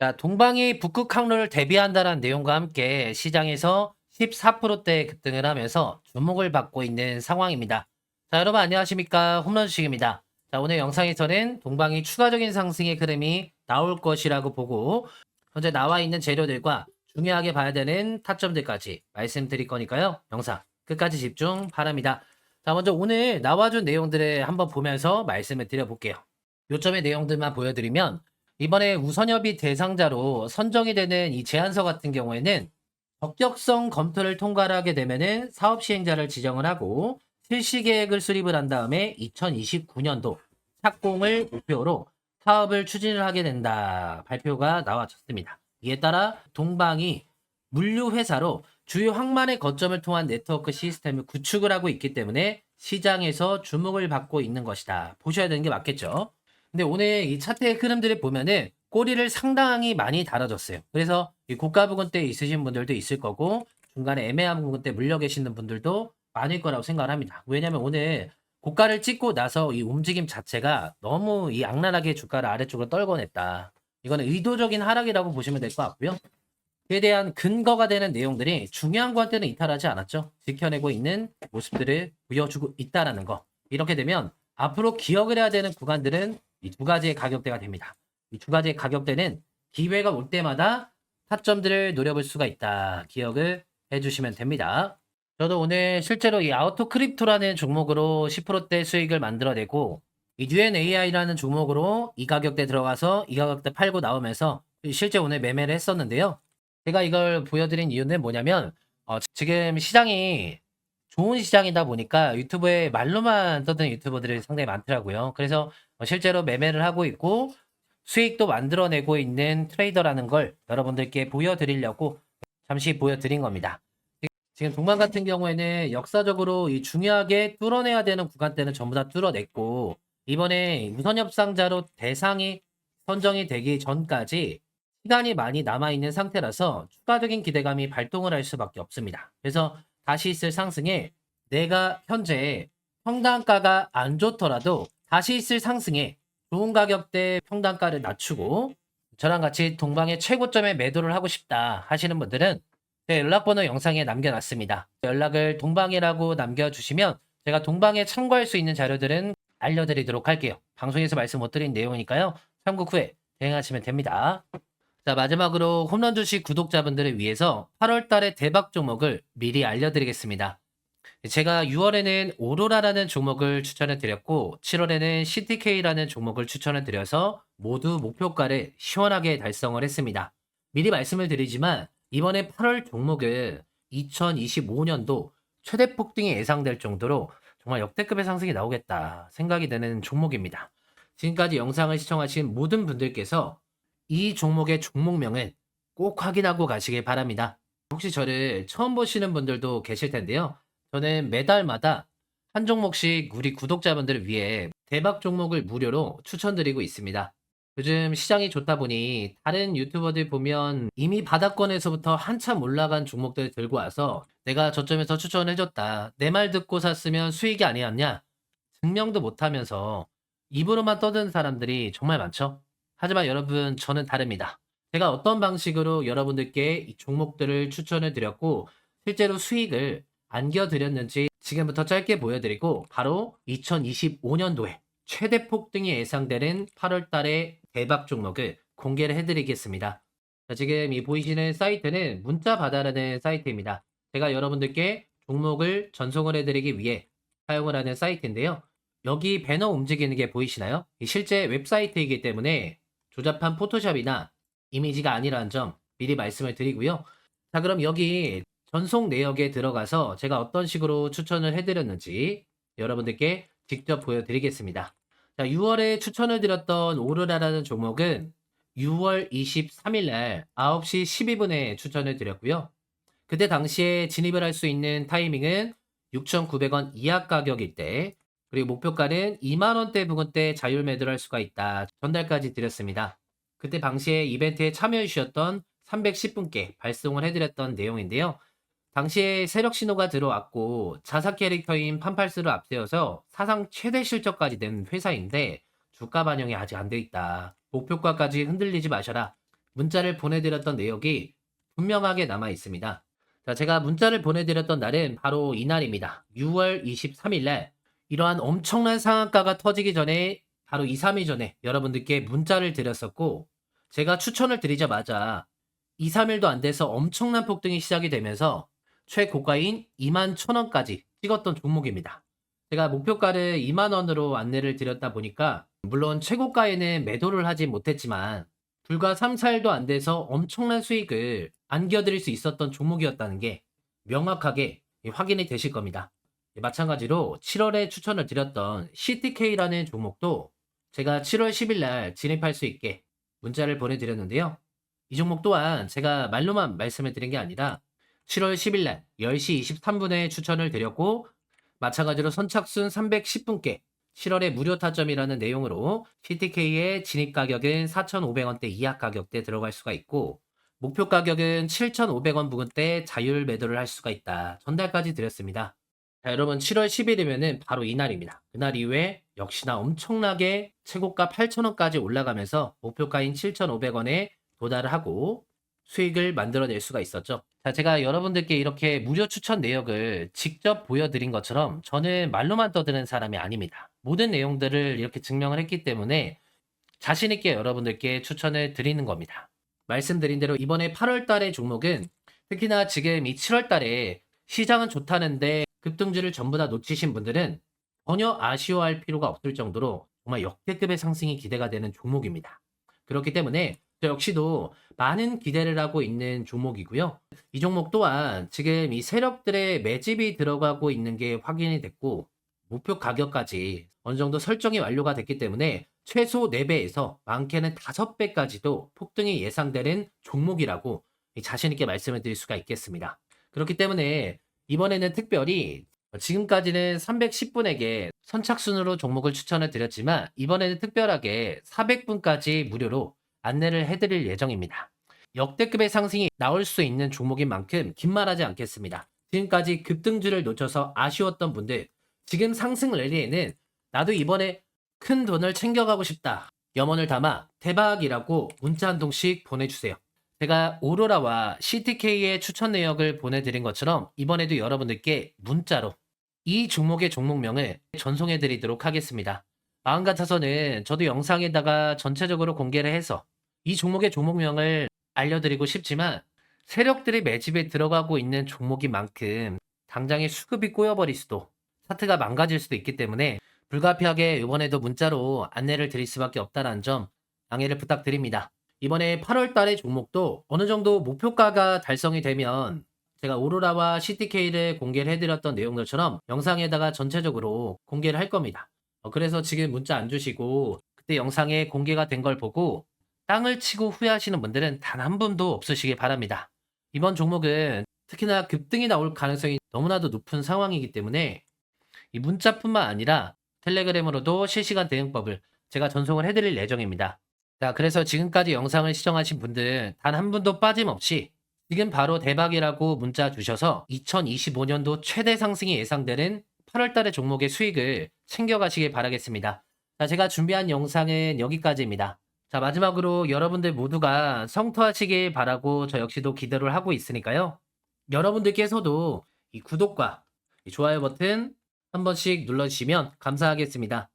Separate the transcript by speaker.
Speaker 1: 자, 동방이 북극 항로를 대비한다는 내용과 함께 시장에서 14%대 급등을 하면서 주목을 받고 있는 상황입니다. 자, 여러분 안녕하십니까? 홈런 주식입니다. 자, 오늘 영상에서는 동방이 추가적인 상승의 흐름이 나올 것이라고 보고 현재 나와 있는 재료들과 중요하게 봐야 되는 타점들까지 말씀드릴 거니까요. 영상 끝까지 집중 바랍니다. 자, 먼저 오늘 나와준 내용들을 한번 보면서 말씀을 드려볼게요. 요점의 내용들만 보여드리면 이번에 우선협의 대상자로 선정이 되는 이 제안서 같은 경우에는 적격성 검토를 통과를 하게 되면은 사업 시행자를 지정을 하고 실시 계획을 수립을 한 다음에 2029년도 착공을 목표로 사업을 추진을 하게 된다 발표가 나와졌습니다. 이에 따라 동방이 물류 회사로 주요 항만의 거점을 통한 네트워크 시스템을 구축을 하고 있기 때문에 시장에서 주목을 받고 있는 것이다. 보셔야 되는 게 맞겠죠. 근데 오늘 이 차트의 흐름들을 보면은 꼬리를 상당히 많이 달아줬어요. 그래서 이 고가 부근대에 있으신 분들도 있을 거고 중간에 애매한 부근대 물려 계시는 분들도 많을 거라고 생각을 합니다. 왜냐면 오늘 고가를 찍고 나서 이 움직임 자체가 너무 이 악랄하게 주가를 아래쪽으로 떨궈냈다. 이거는 의도적인 하락이라고 보시면 될 것 같고요. 그에 대한 근거가 되는 내용들이 중요한 것들은 이탈하지 않았죠. 지켜내고 있는 모습들을 보여주고 있다라는 거. 이렇게 되면 앞으로 기억을 해야 되는 구간들은 이 두 가지의 가격대가 됩니다. 이 두 가지의 가격대는 기회가 올 때마다 타점들을 노려볼 수가 있다. 기억을 해주시면 됩니다. 저도 오늘 실제로 이 아우토 크립토라는 종목으로 10%대 수익을 만들어내고 이 UNAI라는 종목으로 이 가격대 들어가서 이 가격대 팔고 나오면서 실제 오늘 매매를 했었는데요. 제가 이걸 보여드린 이유는 뭐냐면 어, 지금 시장이 좋은 시장이다 보니까 유튜브에 말로만 떠드는 유튜버들이 상당히 많더라고요. 그래서 어, 실제로 매매를 하고 있고 수익도 만들어내고 있는 트레이더라는 걸 여러분들께 보여드리려고 잠시 보여드린 겁니다. 지금 동반 같은 경우에는 역사적으로 이 중요하게 뚫어내야 되는 구간대는 전부 다 뚫어냈고 이번에 우선 협상자로 대상이 선정이 되기 전까지 시간이 많이 남아있는 상태라서 추가적인 기대감이 발동을 할 수밖에 없습니다. 그래서 다시 있을 상승에 내가 현재 평단가가 안 좋더라도 다시 있을 상승에 좋은 가격대 평단가를 낮추고 저랑 같이 동방의 최고점에 매도를 하고 싶다 하시는 분들은 제 연락번호 영상에 남겨놨습니다. 연락을 동방이라고 남겨주시면 제가 동방에 참고할 수 있는 자료들은 알려드리도록 할게요. 방송에서 말씀 못 드린 내용이니까요. 참고 후에 대응하시면 됩니다. 자, 마지막으로 홈런 주식 구독자분들을 위해서 8월 달에 대박 종목을 미리 알려드리겠습니다. 제가 6월에는 오로라라는 종목을 추천을 드렸고 7월에는 CTK라는 종목을 추천을 드려서 모두 목표가를 시원하게 달성을 했습니다. 미리 말씀을 드리지만 이번에 8월 종목은 2025년도 최대 폭등이 예상될 정도로 정말 역대급의 상승이 나오겠다 생각이 되는 종목입니다. 지금까지 영상을 시청하신 모든 분들께서 이 종목의 종목명은 꼭 확인하고 가시길 바랍니다. 혹시 저를 처음 보시는 분들도 계실 텐데요. 저는 매달마다 한 종목씩 우리 구독자분들을 위해 대박 종목을 무료로 추천드리고 있습니다. 요즘 시장이 좋다 보니 다른 유튜버들 보면 이미 바닥권에서부터 한참 올라간 종목들 들고 와서 내가 저점에서 추천해줬다. 내 말 듣고 샀으면 수익이 아니었냐? 증명도 못하면서 입으로만 떠드는 사람들이 정말 많죠. 하지만 여러분 저는 다릅니다. 제가 어떤 방식으로 여러분들께 이 종목들을 추천을 드렸고 실제로 수익을 안겨드렸는지 지금부터 짧게 보여드리고 바로 2025년도에 최대 폭등이 예상되는 8월 달에 대박 종목을 공개를 해드리겠습니다. 자, 지금 이 보이시는 사이트는 문자 받아라는 사이트입니다. 제가 여러분들께 종목을 전송을 해드리기 위해 사용을 하는 사이트인데요. 여기 배너 움직이는 게 보이시나요? 이 실제 웹사이트이기 때문에 조잡한 포토샵이나 이미지가 아니라는 점 미리 말씀을 드리고요. 자, 그럼 여기 전송 내역에 들어가서 제가 어떤 식으로 추천을 해드렸는지 여러분들께 직접 보여드리겠습니다. 자, 6월에 추천을 드렸던 오로라라는 종목은 6월 23일 날 9시 12분에 추천을 드렸고요. 그때 당시에 진입을 할 수 있는 타이밍은 6,900원 이하 가격일 때, 그리고 목표가는 2만원대 부근대 자율 매도를 할 수가 있다. 전달까지 드렸습니다. 그때 당시에 이벤트에 참여해 주셨던 310분께 발송을 해드렸던 내용인데요. 당시에 세력 신호가 들어왔고 자사 캐릭터인 판팔스를 앞세워서 사상 최대 실적까지 낸 회사인데 주가 반영이 아직 안 돼 있다. 목표가까지 흔들리지 마셔라. 문자를 보내드렸던 내역이 분명하게 남아 있습니다. 자, 제가 문자를 보내드렸던 날은 바로 이날입니다. 6월 23일 날 이러한 엄청난 상한가가 터지기 전에 바로 2, 3일 전에 여러분들께 문자를 드렸었고 제가 추천을 드리자마자 2, 3일도 안 돼서 엄청난 폭등이 시작이 되면서 최고가인 2만 1,000원까지 찍었던 종목입니다. 제가 목표가를 2만 원으로 안내를 드렸다 보니까 물론 최고가에는 매도를 하지 못했지만 불과 3, 4일도 안 돼서 엄청난 수익을 안겨드릴 수 있었던 종목이었다는 게 명확하게 확인이 되실 겁니다. 마찬가지로 7월에 추천을 드렸던 CTK라는 종목도 제가 7월 10일 날 진입할 수 있게 문자를 보내드렸는데요. 이 종목 또한 제가 말로만 말씀을 드린 게 아니라 7월 10일 날 10시 23분에 추천을 드렸고 마찬가지로 선착순 310분께 7월에 무료 타점이라는 내용으로 CTK의 진입 가격은 4,500원대 이하 가격대 들어갈 수가 있고 목표 가격은 7,500원 부근대 자율 매도를 할 수가 있다. 전달까지 드렸습니다. 자, 여러분 7월 10일이면은 바로 이날입니다. 그날 이후에 역시나 엄청나게 최고가 8,000원까지 올라가면서 목표가인 7,500원에 도달을 하고 수익을 만들어낼 수가 있었죠. 자, 제가 여러분들께 이렇게 무료 추천 내역을 직접 보여드린 것처럼 저는 말로만 떠드는 사람이 아닙니다. 모든 내용들을 이렇게 증명을 했기 때문에 자신있게 여러분들께 추천을 드리는 겁니다. 말씀드린 대로 이번에 8월 달의 종목은 특히나 지금 이 7월 달에 시장은 좋다는데 급등주를 전부 다 놓치신 분들은 전혀 아쉬워할 필요가 없을 정도로 정말 역대급의 상승이 기대가 되는 종목입니다. 그렇기 때문에 저 역시도 많은 기대를 하고 있는 종목이고요. 이 종목 또한 지금 이 세력들의 매집이 들어가고 있는 게 확인이 됐고 목표 가격까지 어느 정도 설정이 완료가 됐기 때문에 최소 4배에서 많게는 5배까지도 폭등이 예상되는 종목이라고 자신있게 말씀을 드릴 수가 있겠습니다. 그렇기 때문에 이번에는 특별히 지금까지는 310분에게 선착순으로 종목을 추천을 드렸지만 이번에는 특별하게 400분까지 무료로 안내를 해드릴 예정입니다. 역대급의 상승이 나올 수 있는 종목인 만큼 긴말하지 않겠습니다. 지금까지 급등주를 놓쳐서 아쉬웠던 분들 지금 상승 랠리에는 나도 이번에 큰 돈을 챙겨가고 싶다. 염원을 담아 대박이라고 문자 한 통씩 보내주세요. 제가 오로라와 CTK의 추천 내역을 보내드린 것처럼 이번에도 여러분들께 문자로 이 종목의 종목명을 전송해 드리도록 하겠습니다. 마음 같아서는 저도 영상에다가 전체적으로 공개를 해서 이 종목의 종목명을 알려드리고 싶지만 세력들이 매집에 들어가고 있는 종목인 만큼 당장의 수급이 꼬여버릴 수도 차트가 망가질 수도 있기 때문에 불가피하게 이번에도 문자로 안내를 드릴 수밖에 없다는 점 양해를 부탁드립니다. 이번에 8월 달의 종목도 어느 정도 목표가가 달성이 되면 제가 오로라와 CTK를 공개를 해드렸던 내용들처럼 영상에다가 전체적으로 공개를 할 겁니다. 어, 그래서 지금 문자 안 주시고 그때 영상에 공개가 된 걸 보고 땅을 치고 후회하시는 분들은 단 한 분도 없으시길 바랍니다. 이번 종목은 특히나 급등이 나올 가능성이 너무나도 높은 상황이기 때문에 이 문자뿐만 아니라 텔레그램으로도 실시간 대응법을 제가 전송을 해드릴 예정입니다. 자, 그래서 지금까지 영상을 시청하신 분들 단 한 분도 빠짐없이 지금 바로 대박이라고 문자 주셔서 2025년도 최대 상승이 예상되는 8월 달의 종목의 수익을 챙겨가시길 바라겠습니다. 자, 제가 준비한 영상은 여기까지입니다. 자, 마지막으로 여러분들 모두가 성투하시길 바라고 저 역시도 기대를 하고 있으니까요. 여러분들께서도 이 구독과 이 좋아요 버튼 한 번씩 눌러주시면 감사하겠습니다.